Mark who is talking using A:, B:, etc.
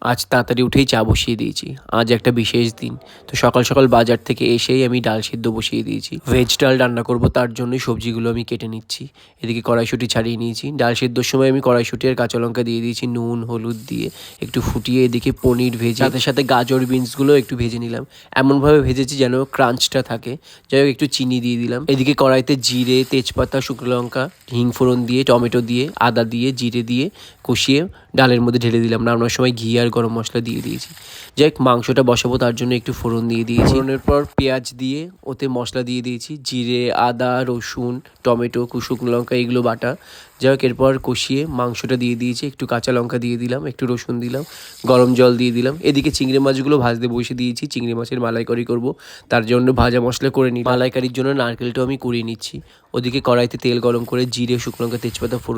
A: আজ তাড়াতাড়ি উঠেই চা বসিয়ে দিয়েছি। আজ একটা বিশেষ দিন। তো সকাল সকাল বাজার থেকে এসেই আমি ডাল সিদ্ধ বসিয়ে দিয়েছি। ভেজ ডাল রান্না করব, তার জন্যই সবজিগুলো আমি কেটে নিচ্ছি। এদিকে কড়াইশুঁটি ছাড়িয়ে নিয়েছি। ডাল সিদ্ধর সময় আমি কড়াইশুঁটি আর কাঁচা লঙ্কা দিয়ে দিয়েছি, নুন, হলুদ দিয়ে। একটু ফুটিয়ে এদিকে পনির ভেজে, সাথে সাথে গাজর বিনসগুলো একটু ভেজে নিলাম। এমনভাবে ভেজেছি যেন ক্রাঞ্চটা থাকে। যাই হোক, একটু চিনি দিয়ে দিলাম। এদিকে কড়াইতে জিরে, তেজপাতা, শুকনো লঙ্কা, হিং ফোড়ন দিয়ে, টমেটো দিয়ে, আদা দিয়ে, জিরে দিয়ে কষিয়ে ডালের মধ্যে ঢেলে দিলাম। রান্নার সময় ঘি আর গরম মশলা দিয়ে দিয়েছি। যাই মাংসটা বসাবো তার জন্য একটু ফোড়ন দিয়ে দিয়েছি। ফোড়নের পর পেঁয়াজ দিয়ে ওতে মশলা দিয়ে দিয়েছি জিরে আদা রসুন টমেটো শুকনো লঙ্কা এগুলো বাটা। যাই হোক এরপর কষিয়ে মাংসটা দিয়ে দিয়েছি একটু কাঁচা লঙ্কা দিয়ে দিলাম একটু রসুন দিলাম গরম জল দিয়ে দিলাম। এদিকে চিংড়ি মাছগুলো ভাজতে বসে দিয়েছি চিংড়ি মাছের মালাইকারি করব তার জন্য ভাজা মশলা করে নিই মালাইকারির জন্য নারকেলটাও আমি কুড়িয়ে নিচ্ছি। ওদিকে কড়াইতে তেল গরম করে জিরে শুকনো লঙ্কা তেজপাতা ফোড়ন